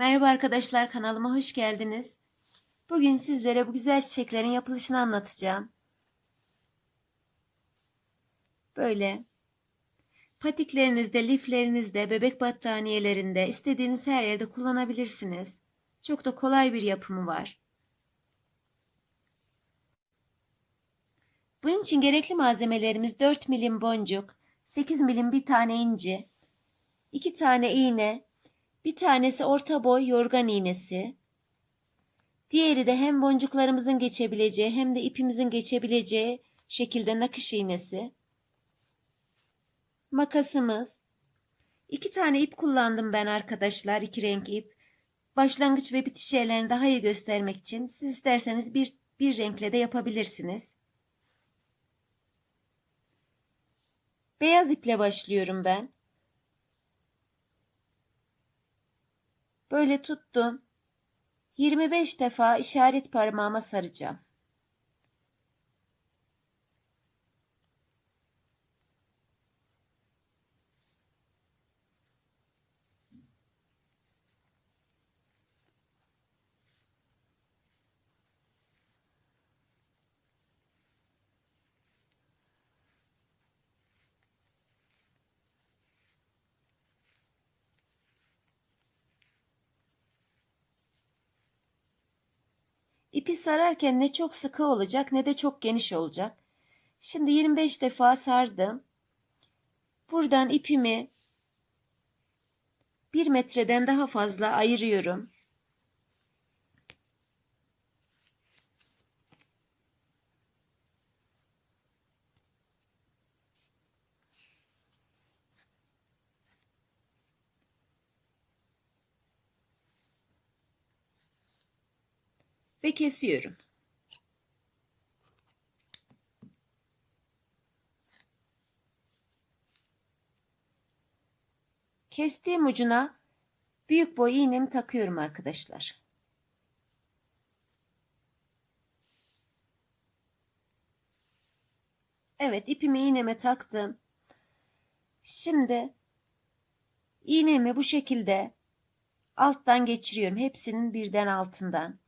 Merhaba arkadaşlar kanalıma hoş geldiniz. Bugün sizlere bu güzel çiçeklerin yapılışını anlatacağım. Böyle patiklerinizde, liflerinizde, bebek battaniyelerinde istediğiniz her yerde kullanabilirsiniz. Çok da kolay bir yapımı var. Bunun için gerekli malzemelerimiz 4 milim boncuk, 8 milim bir tane inci, 2 tane iğne, bir tanesi orta boy yorgan iğnesi. Diğeri de hem boncuklarımızın geçebileceği hem de ipimizin geçebileceği şekilde nakış iğnesi. Makasımız. İki tane ip kullandım ben arkadaşlar. iki renk ip. Başlangıç ve bitiş yerlerini daha iyi göstermek için siz isterseniz bir, bir renkle de yapabilirsiniz. Beyaz iple başlıyorum ben. Böyle tuttum. 25 defa işaret parmağıma saracağım. İpi sararken ne çok sıkı olacak ne de çok geniş olacak. Şimdi 25 defa sardım. Buradan ipimi bir metreden daha fazla ayırıyorum. Ve kesiyorum. Kestiğim ucuna büyük boy iğnemi takıyorum arkadaşlar. Evet ipimi iğneme taktım. Şimdi iğnemi bu şekilde alttan geçiriyorum. Hepsinin birden altından.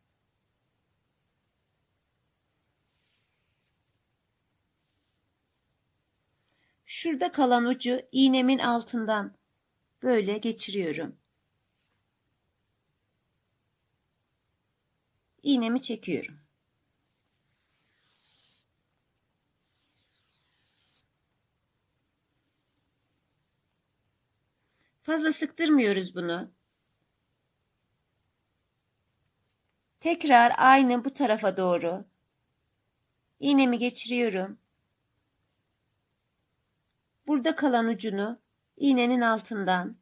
Şurada kalan ucu iğnemin altından böyle geçiriyorum. İğnemi çekiyorum. Fazla sıktırmıyoruz bunu. Tekrar aynı bu tarafa doğru iğnemi geçiriyorum. Burada kalan ucunu iğnenin altından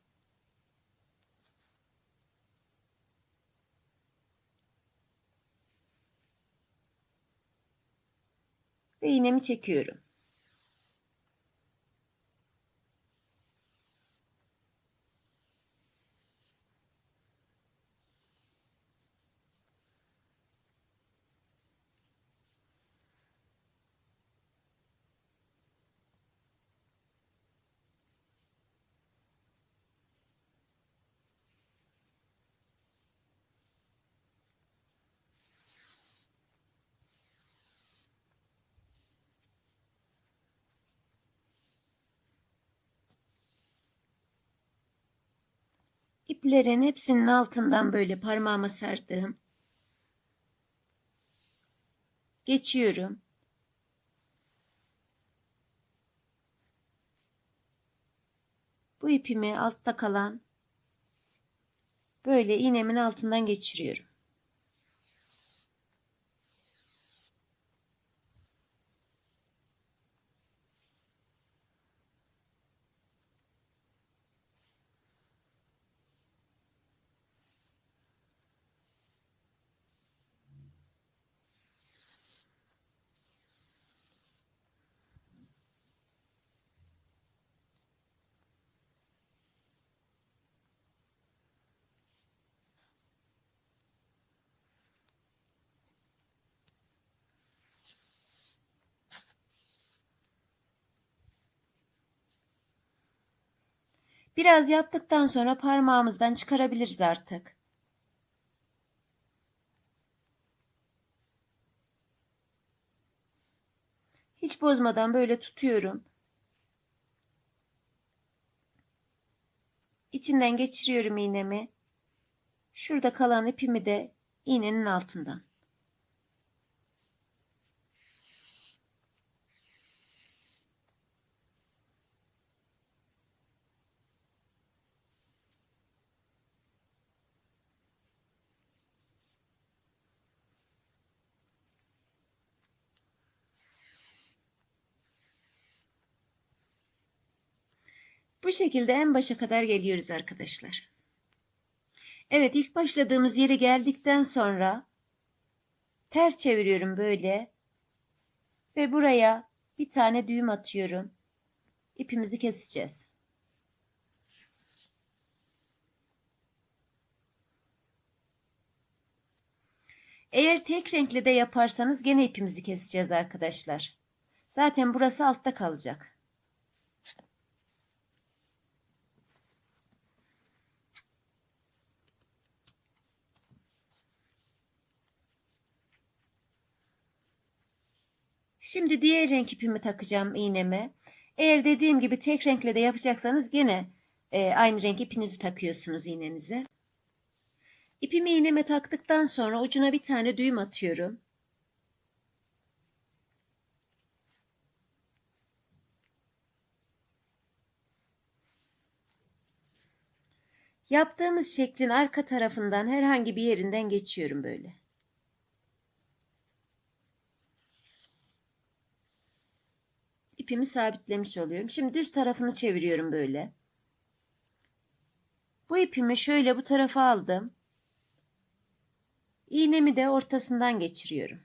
ve iğnemi çekiyorum. İplerin hepsinin altından böyle parmağıma sardığım geçiyorum. Bu ipimi altta kalan böyle iğnemin altından geçiriyorum. Biraz yaptıktan sonra parmağımızdan çıkarabiliriz artık. Hiç bozmadan böyle tutuyorum. İçinden geçiriyorum iğnemi. Şurada kalan ipimi de iğnenin altından. Bu şekilde en başa kadar geliyoruz arkadaşlar. Evet ilk başladığımız yere geldikten sonra ters çeviriyorum böyle ve buraya bir tane düğüm atıyorum. İpimizi keseceğiz. Eğer tek renkli de yaparsanız gene ipimizi keseceğiz arkadaşlar. Zaten burası altta kalacak. Şimdi diğer renk ipimi takacağım iğneme. Eğer dediğim gibi tek renkle de yapacaksanız gene e, aynı renk ipinizi takıyorsunuz iğnenize. İpimi iğneme taktıktan sonra ucuna bir tane düğüm atıyorum. Yaptığımız şeklin arka tarafından herhangi bir yerinden geçiyorum böyle. İpimi sabitlemiş oluyorum. Şimdi düz tarafını çeviriyorum böyle. Bu ipimi şöyle bu tarafa aldım. İğnemi de ortasından geçiriyorum.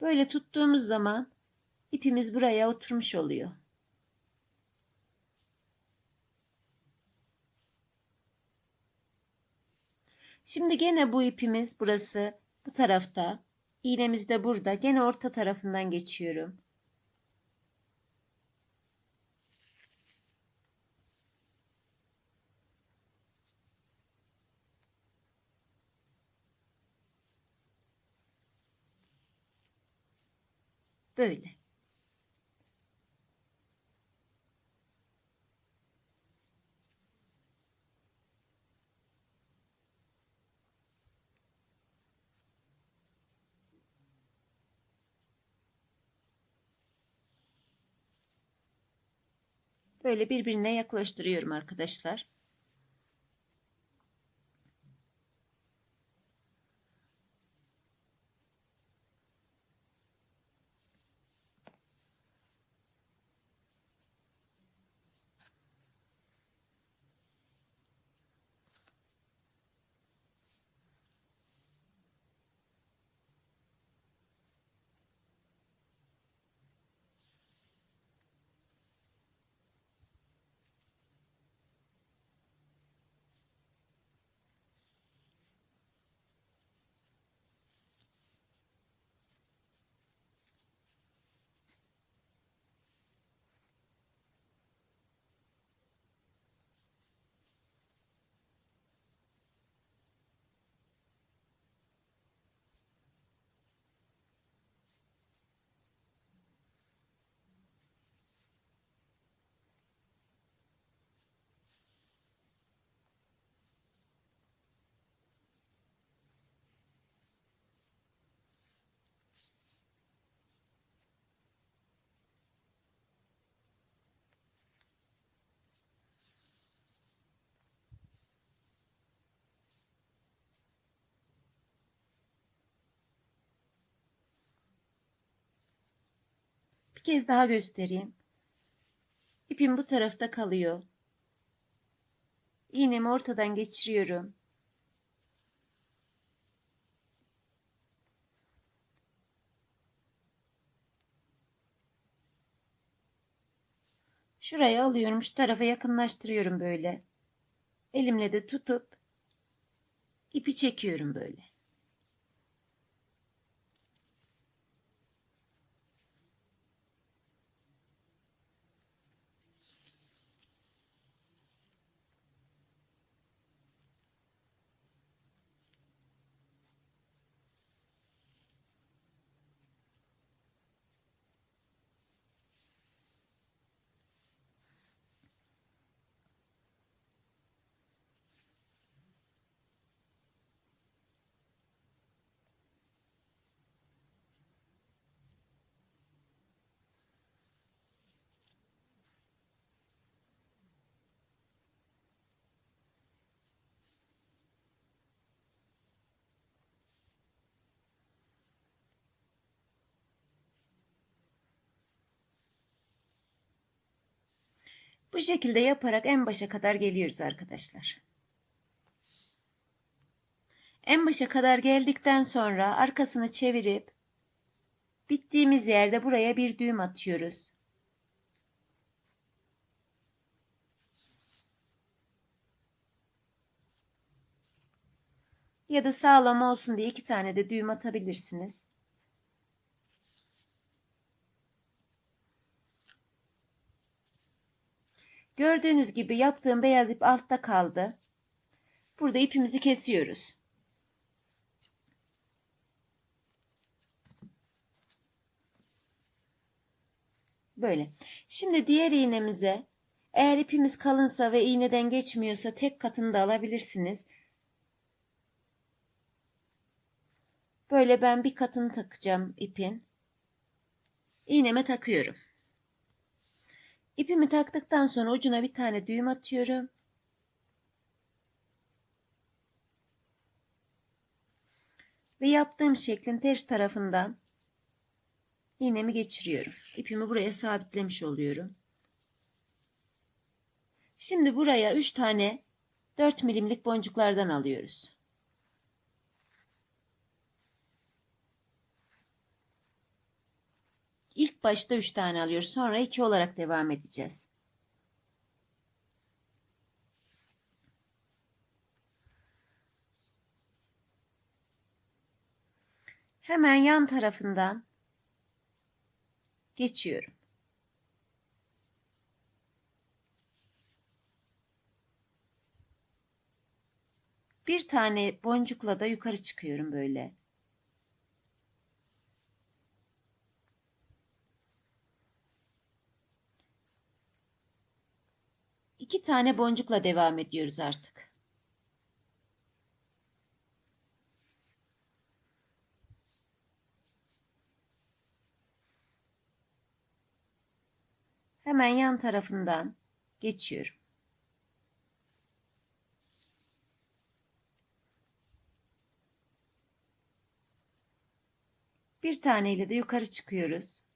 Böyle tuttuğumuz zaman ipimiz buraya oturmuş oluyor. Şimdi gene bu ipimiz burası bu tarafta. İğnemiz de burada. Gene orta tarafından geçiyorum. Böyle. Böyle birbirine yaklaştırıyorum arkadaşlar. Bir kez daha göstereyim. İpim bu tarafta kalıyor. İğnemi ortadan geçiriyorum. Şuraya alıyorum, şu tarafa yakınlaştırıyorum böyle. Elimle de tutup ipi çekiyorum böyle. Bu şekilde yaparak en başa kadar geliyoruz arkadaşlar. En başa kadar geldikten sonra arkasını çevirip bittiğimiz yerde buraya bir düğüm atıyoruz. Ya da sağlam olsun diye iki tane de düğüm atabilirsiniz. Gördüğünüz gibi yaptığım beyaz ip altta kaldı. Burada ipimizi kesiyoruz. Böyle. Şimdi diğer iğnemize eğer ipimiz kalınsa ve iğneden geçmiyorsa tek katını da alabilirsiniz. Böyle ben bir katını takacağım ipin. İğneme takıyorum. İpimi taktıktan sonra ucuna bir tane düğüm atıyorum. Ve yaptığım şeklin ters tarafından iğnemi geçiriyorum. İpimi buraya sabitlemiş oluyorum. Şimdi buraya 3 tane 4 milimlik boncuklardan alıyoruz. İlk başta 3 tane alıyoruz. Sonra 2 olarak devam edeceğiz. Hemen yan tarafından geçiyorum. Bir tane boncukla da yukarı çıkıyorum böyle. İki tane boncukla devam ediyoruz artık. Hemen yan tarafından geçiyorum. Bir taneyle de yukarı çıkıyoruz.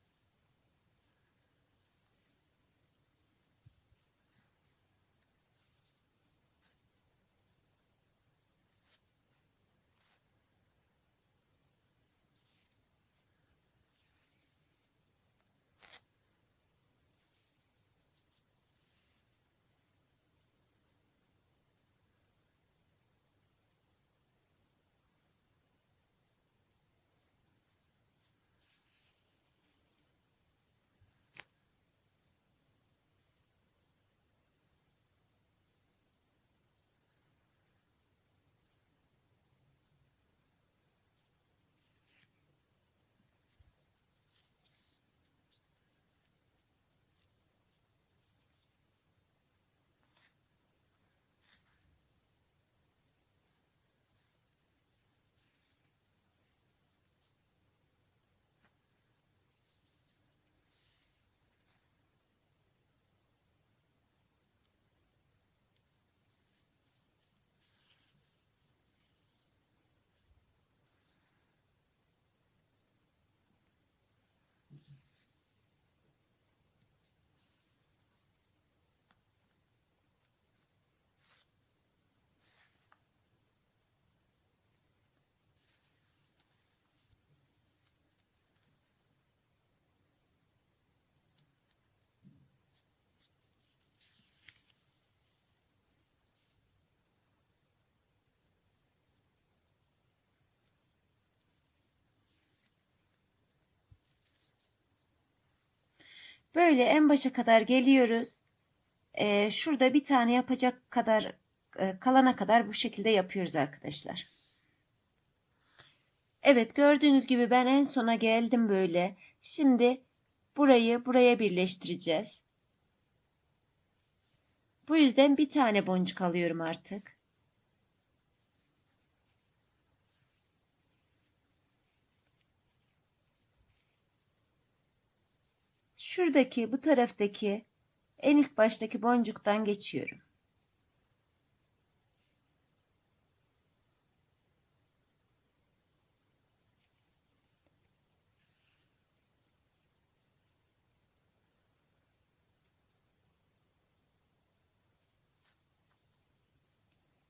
Böyle en başa kadar geliyoruz. Ee, şurada bir tane yapacak kadar e, kalana kadar bu şekilde yapıyoruz arkadaşlar. Evet gördüğünüz gibi ben en sona geldim böyle. Şimdi burayı buraya birleştireceğiz. Bu yüzden bir tane boncuk alıyorum artık. şuradaki bu taraftaki en ilk baştaki boncuktan geçiyorum.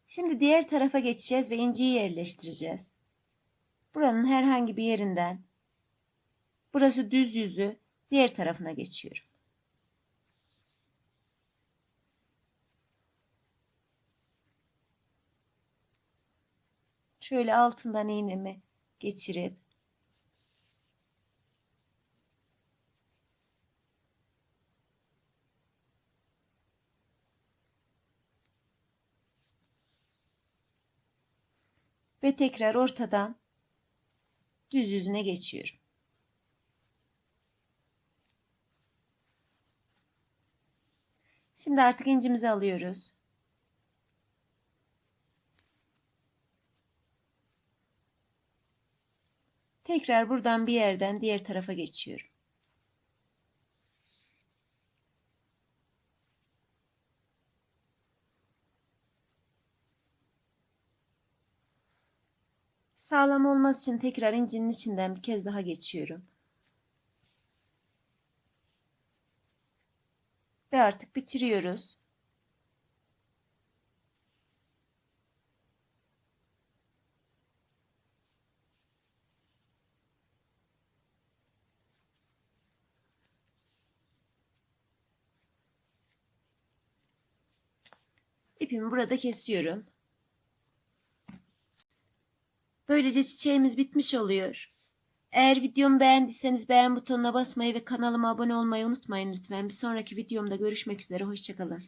Şimdi diğer tarafa geçeceğiz ve inciyi yerleştireceğiz. Buranın herhangi bir yerinden. Burası düz yüzü, diğer tarafına geçiyorum. Şöyle altından iğnemi geçirip ve tekrar ortadan düz yüzüne geçiyorum. Şimdi artık incimizi alıyoruz. Tekrar buradan bir yerden diğer tarafa geçiyorum. Sağlam olması için tekrar incinin içinden bir kez daha geçiyorum. Ve artık bitiriyoruz. İpimi burada kesiyorum. Böylece çiçeğimiz bitmiş oluyor. Eğer videomu beğendiyseniz beğen butonuna basmayı ve kanalıma abone olmayı unutmayın lütfen. Bir sonraki videomda görüşmek üzere. Hoşçakalın.